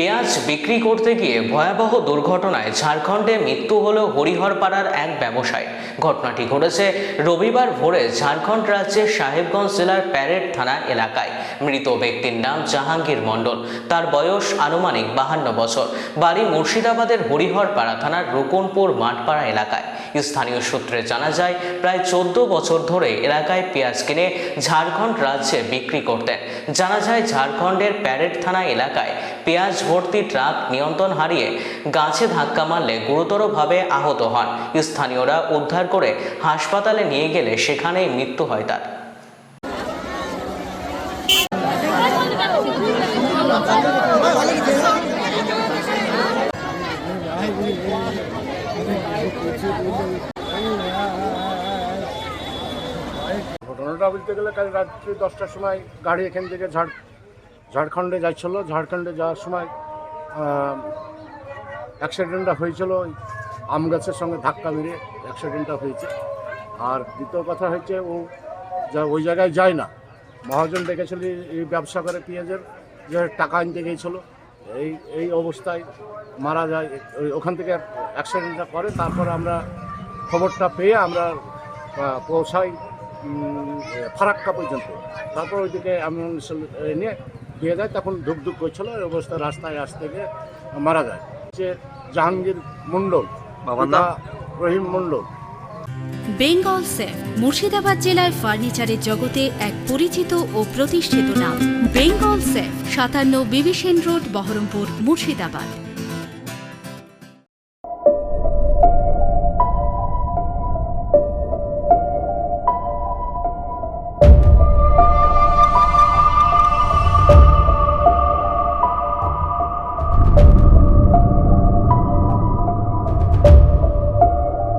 পেঁয়াজ বিক্রি করতে গিয়ে ভয়াবহ দুর্ঘটনায় ঝাড়খণ্ডে মৃত্যু হল হরিহরপাড়ার এক ব্যবসায়ী। ঘটনাটি ঘটেছে রবিবার ভোরে ঝাড়খণ্ড রাজ্যের সাহেবগঞ্জ জেলার প্যারেড থানা এলাকায়। মৃত ব্যক্তির নাম জাহাঙ্গীর মণ্ডল। তার বয়স আনুমানিক বাহান্ন বছর। বাড়ি মুর্শিদাবাদের হরিহরপাড়া থানার রুকনপুর মাঠপাড়া এলাকায়। স্থানীয় সূত্রে জানা যায়, প্রায় চোদ্দ বছর ধরে এলাকায় পেঁয়াজ কিনে ঝাড়খণ্ড রাজ্যে বিক্রি করতেন। জানা যায়, ঝাড়খণ্ডের প্যারেড থানা এলাকায় পেঁয়াজ ভর্তি ট্রাক নিয়ন্ত্রণ হারিয়ে গাছে ধাক্কা মারলে গুরুতরভাবে আহত হন। স্থানীয়রা উদ্ধার করে হাসপাতালে নিয়ে গেলে সেখানেই মৃত্যু হয় তার। ঘটনাটা বলতে গেলে কাল রাত্রি দশটার সময় গাড়ি এখান থেকে ঝাড় ঝাড়খণ্ডে যাচ্ছিল। ঝাড়খণ্ডে যাওয়ার সময় অ্যাক্সিডেন্টটা হয়েছিল ওই আম গাছের সঙ্গে ধাক্কা মেরে অ্যাক্সিডেন্টটা হয়েছে। আর দ্বিতীয় কথা হচ্ছে ও যা ওই জায়গায় যায় না। মহাজন ডেকেছিল এই ব্যবসা করে পেঁয়াজের, যে টাকা আনতে গিয়েছিল। এই এই অবস্থায় মারা যায়। ওই- ওখান থেকে অ্যাক্সিডেন্টটা করে। তারপর আমরা খবরটা পেয়ে আমরা পৌঁছাই ফারাক্কা পর্যন্ত। তারপর ওইদিকে অ্যাম্বুলেন্স নিয়ে দিয়ে দেয় তখন ধুক ধুক করছিল এই অবস্থা রাস্তায় আসতে গিয়ে মারা যায়। যে জাহাঙ্গীর মন্ডল বাবার নাম? রহিম মন্ডল বেঙ্গল সেফ মুর্শিদাবাদ জেলায় ফার্নিচারের জগতে এক পরিচিত ও প্রতিষ্ঠিত নাম। বেঙ্গল সেফ সাতান্ন বিবিসেন রোড বহরমপুর মুর্শিদাবাদ।